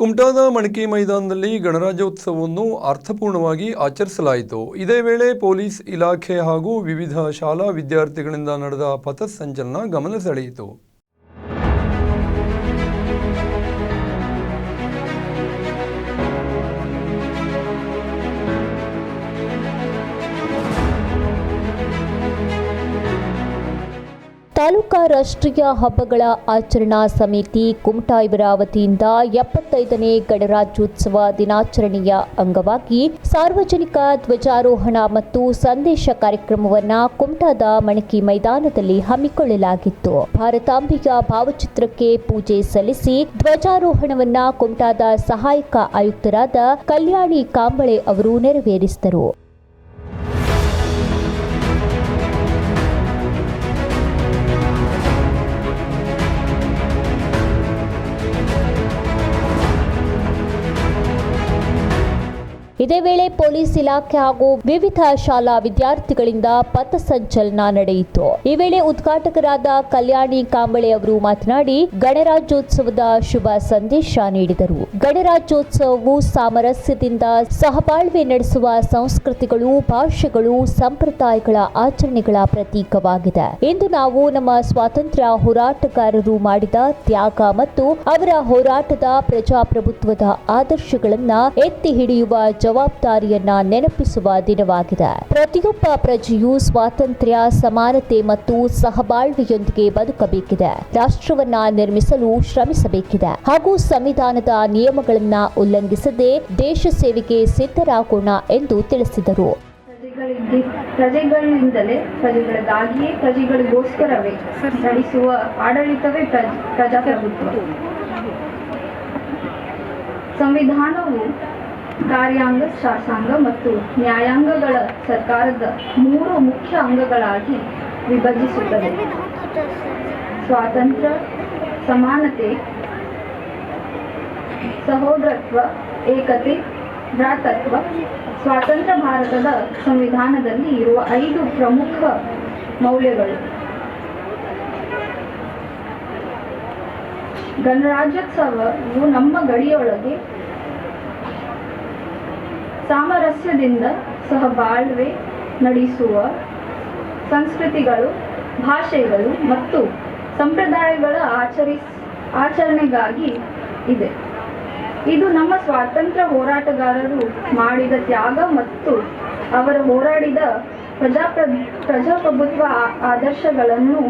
ಕುಮಟಾದ ಮಣಕಿ ಮೈದಾನದಲ್ಲಿ ಗಣರಾಜ್ಯೋತ್ಸವವನ್ನು ಅರ್ಥಪೂರ್ಣವಾಗಿ ಆಚರಿಸಲಾಯಿತು. ಇದೇ ವೇಳೆ ಪೊಲೀಸ್ ಇಲಾಖೆ ಹಾಗೂ ವಿವಿಧ ಶಾಲಾ ವಿದ್ಯಾರ್ಥಿಗಳಿಂದ ನಡೆದ ಪಥಸಂಚಲನ ಗಮನ ಸೆಳೆಯಿತು. ತಾಲೂಕಾ ರಾಷ್ಟ್ರೀಯ ಹಬ್ಬಗಳ ಆಚರಣಾ ಸಮಿತಿ ಕುಮಟಾ ಇವರ ವತಿಯಿಂದ ಎಪ್ಪತ್ತೈದನೇ ಗಣರಾಜ್ಯೋತ್ಸವ ದಿನಾಚರಣೆಯ ಅಂಗವಾಗಿ ಸಾರ್ವಜನಿಕ ಧ್ವಜಾರೋಹಣ ಮತ್ತು ಸಂದೇಶ ಕಾರ್ಯಕ್ರಮವನ್ನು ಕುಮಟಾದ ಮಣಕಿ ಮೈದಾನದಲ್ಲಿ ಹಮ್ಮಿಕೊಳ್ಳಲಾಗಿತ್ತು. ಭಾರತಾಂಬೆಯ ಭಾವಚಿತ್ರಕ್ಕೆ ಪೂಜೆ ಸಲ್ಲಿಸಿ ಧ್ವಜಾರೋಹಣವನ್ನ ಕುಮಟಾದ ಸಹಾಯಕ ಆಯುಕ್ತರಾದ ಕಲ್ಯಾಣಿ ಕಾಂಬಳೆ ಅವರು ನೆರವೇರಿಸಿದರು. ಇದೇ ವೇಳೆ ಪೊಲೀಸ್ ಇಲಾಖೆ ಹಾಗೂ ವಿವಿಧ ಶಾಲಾ ವಿದ್ಯಾರ್ಥಿಗಳಿಂದ ಪಥಸಂಚಲನ ನಡೆಯಿತು. ಈ ವೇಳೆ ಉದ್ಘಾಟಕರಾದ ಕಲ್ಯಾಣಿ ಕಾಂಬಳೆ ಅವರು ಮಾತನಾಡಿ, ಗಣರಾಜ್ಯೋತ್ಸವದ ಶುಭ ಸಂದೇಶ ನೀಡಿದರು. ಗಣರಾಜ್ಯೋತ್ಸವವು ಸಾಮರಸ್ಯದಿಂದ ಸಹಬಾಳ್ವೆ ನಡೆಸುವ ಸಂಸ್ಕೃತಿಗಳು, ಭಾಷೆಗಳು, ಸಂಪ್ರದಾಯಗಳ ಆಚರಣೆಗಳ ಪ್ರತೀಕವಾಗಿದೆ. ಇಂದು ನಾವು ನಮ್ಮ ಸ್ವಾತಂತ್ರ್ಯ ಹೋರಾಟಗಾರರು ಮಾಡಿದ ತ್ಯಾಗ ಮತ್ತು ಅವರ ಹೋರಾಟದ ಪ್ರಜಾಪ್ರಭುತ್ವದ ಆದರ್ಶಗಳನ್ನ ಎತ್ತಿ ಹಿಡಿಯುವ ಜವಾಬ್ದಾರಿಯನ್ನ ನೆನಪಿಸುವ ದಿನವಾಗಿದೆ. ಪ್ರತಿಯೊಬ್ಬ ಪ್ರಜೆಯು ಸ್ವಾತಂತ್ರ್ಯ, ಸಮಾನತೆ ಮತ್ತು ಸಹಬಾಳ್ವೆಯೊಂದಿಗೆ ಬದುಕಬೇಕಿದೆ. ರಾಷ್ಟ್ರವನ್ನ ನಿರ್ಮಿಸಲು ಶ್ರಮಿಸಬೇಕಿದೆ. ಹಾಗೂ ಸಂವಿಧಾನದ ನಿಯಮಗಳನ್ನ ಉಲ್ಲಂಘಿಸದೆ ದೇಶ ಸೇವೆಗೆ ಸಿದ್ಧರಾಗೋಣ ಎಂದು ತಿಳಿಸಿದರು. ಪ್ರಜೆಗಳಿಂದಲೇ ಪ್ರಜೆಗಳಿಗಾಗಿಯೇ ಪ್ರಜೆಗಳಿಗೋಸ್ಕರವೇ ನಡೆಸುವ ಆಡಳಿತವೇ ಪ್ರಜಾಪ್ರಭುತ್ವ. ಸಂವಿಧಾನವು ಕಾರ್ಯಾಂಗ ಶಾಸಕಾಂಗ ಮತ್ತು ನ್ಯಾಯಾಂಗಗಳ ಸರ್ಕಾರದ ಮೂರು ಮುಖ್ಯ ಅಂಗಗಳಾಗಿ ವಿಭಜಿಸುತ್ತದೆ ಸ್ವಾತಂತ್ರ್ಯ, ಸಮಾನತೆ, ಸಹೋದರತ್ವ, ಏಕತೆ, ಭ್ರಾತತ್ವ, ಸ್ವಾತಂತ್ರ್ಯ ಭಾರತದ ಸಂವಿಧಾನದಲ್ಲಿ ಇರುವ ಐದು ಪ್ರಮುಖ ಮೌಲ್ಯಗಳು. ಗಣರಾಜ್ಯೋತ್ಸವವು ನಮ್ಮ ಗಡಿಯೊಳಗೆ ಸಾಮರಸ್ಯದಿಂದ ಸಹಬಾಳ್ವೆ ನಡೆಸುವ ಸಂಸ್ಕೃತಿಗಳು, ಭಾಷೆಗಳು ಮತ್ತು ಸಂಪ್ರದಾಯಗಳ ಆಚರಿಸ್ ಆಚರಣೆಗಾಗಿ ಇದೆ. ಇದು ನಮ್ಮ ಸ್ವಾತಂತ್ರ್ಯ ಹೋರಾಟಗಾರರು ಮಾಡಿದ ತ್ಯಾಗ ಮತ್ತು ಅವರು ಹೋರಾಡಿದ ಪ್ರಜಾಪ್ರ ಪ್ರಜಾಪ್ರಭುತ್ವ ಆದರ್ಶಗಳನ್ನು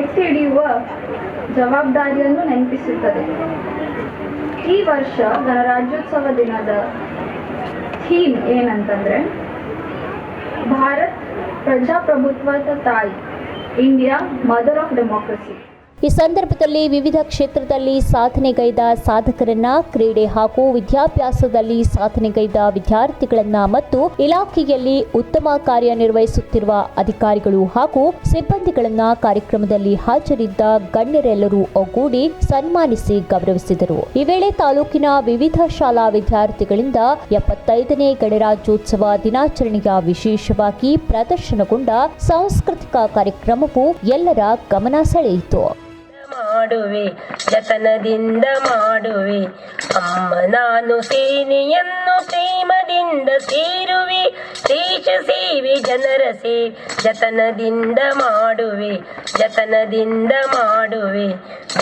ಎತ್ತಿ ಹಿಡಿಯುವ ಜವಾಬ್ದಾರಿಯನ್ನು ನೆನಪಿಸುತ್ತದೆ. ಈ ವರ್ಷ ಗಣರಾಜ್ಯೋತ್ಸವ ದಿನದ ಥೀಮ್ ಏನಂತಂದ್ರೆ ಭಾರತ್ ಪ್ರಜಾಪ್ರಭುತ್ವದ ತಾಯಿ ಇಂಡಿಯಾ ಮದರ್ ಆಫ್ ಡೆಮೋಕ್ರಸಿ. ಈ ಸಂದರ್ಭದಲ್ಲಿ ವಿವಿಧ ಕ್ಷೇತ್ರದಲ್ಲಿ ಸಾಧನೆಗೈದ ಸಾಧಕರನ್ನ ಕ್ರೀಡೆ ಹಾಗೂ ವಿದ್ಯಾಭ್ಯಾಸದಲ್ಲಿ ಸಾಧನೆಗೈದ ವಿದ್ಯಾರ್ಥಿಗಳನ್ನ ಮತ್ತು ಇಲಾಖೆಯಲ್ಲಿ ಉತ್ತಮ ಕಾರ್ಯನಿರ್ವಹಿಸುತ್ತಿರುವ ಅಧಿಕಾರಿಗಳು ಹಾಗೂ ಸಿಬ್ಬಂದಿಗಳನ್ನ ಕಾರ್ಯಕ್ರಮದಲ್ಲಿ ಹಾಜರಿದ್ದ ಗಣ್ಯರೆಲ್ಲರೂ ಒಗ್ಗೂಡಿ ಸನ್ಮಾನಿಸಿ ಗೌರವಿಸಿದರು. ಈ ವೇಳೆ ತಾಲೂಕಿನ ವಿವಿಧ ಶಾಲಾ ವಿದ್ಯಾರ್ಥಿಗಳಿಂದ ಎಪ್ಪತ್ತೈದನೇ ಗಣರಾಜ್ಯೋತ್ಸವ ದಿನಾಚರಣೆಯ ವಿಶೇಷವಾಗಿ ಪ್ರದರ್ಶನಗೊಂಡ ಸಾಂಸ್ಕೃತಿಕ ಕಾರ್ಯಕ್ರಮವು ಎಲ್ಲರ ಗಮನ ಸೆಳೆಯಿತು. ಮಾಡುವೆ, ಜತನದಿಂದ ಮಾಡುವೆ. ಅಮ್ಮ, ನಾನು ಸೇನೆಯನ್ನು ಪ್ರೇಮದಿಂದ ಸೇರುವೆ, ದೇಶ ಸೇವೆ ಜನರ ಸೇವೆ ಜತನದಿಂದ ಮಾಡುವೆ ಜತನದಿಂದ ಮಾಡುವೆ.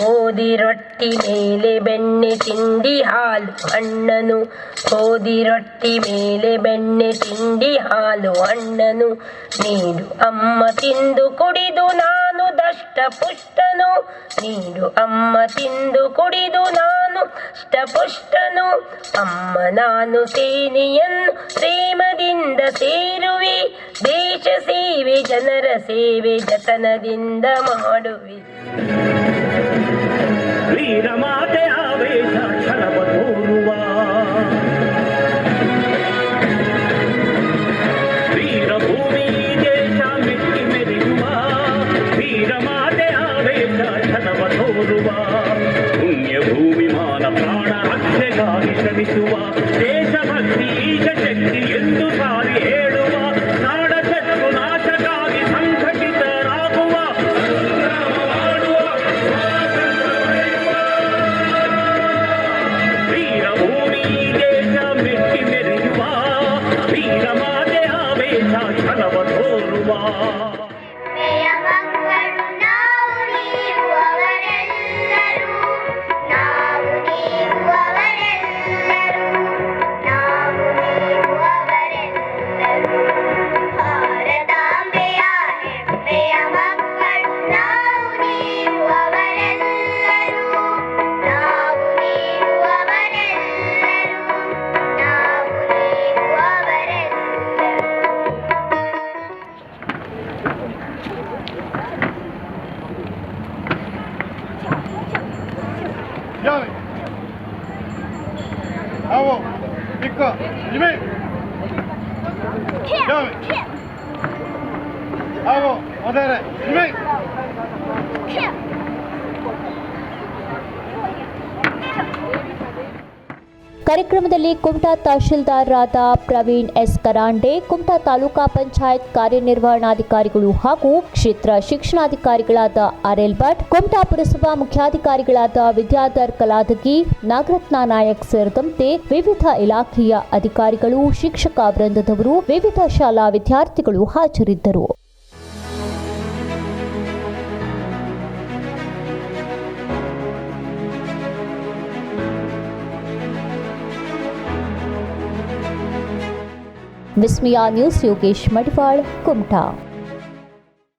ಓದಿ ರೊಟ್ಟಿ ಮೇಲೆ ಬೆಣ್ಣೆ ತಿಂಡಿ ಹಾಲು, ಅಣ್ಣನು ಓದಿ ರೊಟ್ಟಿ ಮೇಲೆ ಬೆಣ್ಣೆ ತಿಂಡಿ ಹಾಲು, ಅಣ್ಣನು ನೀನು ಅಮ್ಮ ತಿಂದು ಕುಡಿದು ನಾನು ದಷ್ಟ ಪುಷ್ಟನು ನೀಡು ಅಮ್ಮ ತಿಂದು ಕುಡಿದು ನಾನು ಪುಷ್ಟನು, ಅಮ್ಮ ನಾನು ಸೇನೆಯನ್ನು ಪ್ರೇಮದಿಂದ ಸೇರುವೆ, ದೇಶ ಸೇವೆ, ಜನರ ಸೇವೆ, ಜತನದಿಂದ ಮಾಡುವೆ. ವೀರಮಾತೆ ಆವೇಶ. దేశభక్తి శక్తి ఎందు సారి ఏడువా? నాడ శత్రు నాశకాది సంఘటిత రాకువా వీరభూమి దేశ మెట్టి మెరుగువా వీరమాదే ఆవేశ క్షణవ ధోరువా Bravo, on dirait. ಕಾರ್ಯಕ್ರಮದಲ್ಲಿ ಕುಮಟಾ ತಹಶೀಲ್ದಾರರಾದ ಪ್ರವೀಣ್ ಎಸ್ ಕರಾಂಡೆ, ಕುಮಟಾ ತಾಲೂಕಾ ಪಂಚಾಯತ್ ಕಾರ್ಯನಿರ್ವಹಣಾಧಿಕಾರಿಗಳು ಹಾಗೂ ಕ್ಷೇತ್ರ ಶಿಕ್ಷಣಾಧಿಕಾರಿಗಳಾದ ಆರ್ಎಲ್ ಭಟ್, ಕುಮಟಾ ಪುರಸಭಾ ಮುಖ್ಯಾಧಿಕಾರಿಗಳಾದ ವಿದ್ಯಾಧರ್ ಕಲಾದಗಿ, ನಾಗರತ್ನ ನಾಯಕ್ ಸೇರಿದಂತೆ ವಿವಿಧ ಇಲಾಖೆಯ ಅಧಿಕಾರಿಗಳು, ಶಿಕ್ಷಕ ವೃಂದದವರು, ವಿವಿಧ ಶಾಲಾ ವಿದ್ಯಾರ್ಥಿಗಳು ಹಾಜರಿದ್ದರು. विस्मिया न्यूज़ योगेश मटवाड़ कुमठा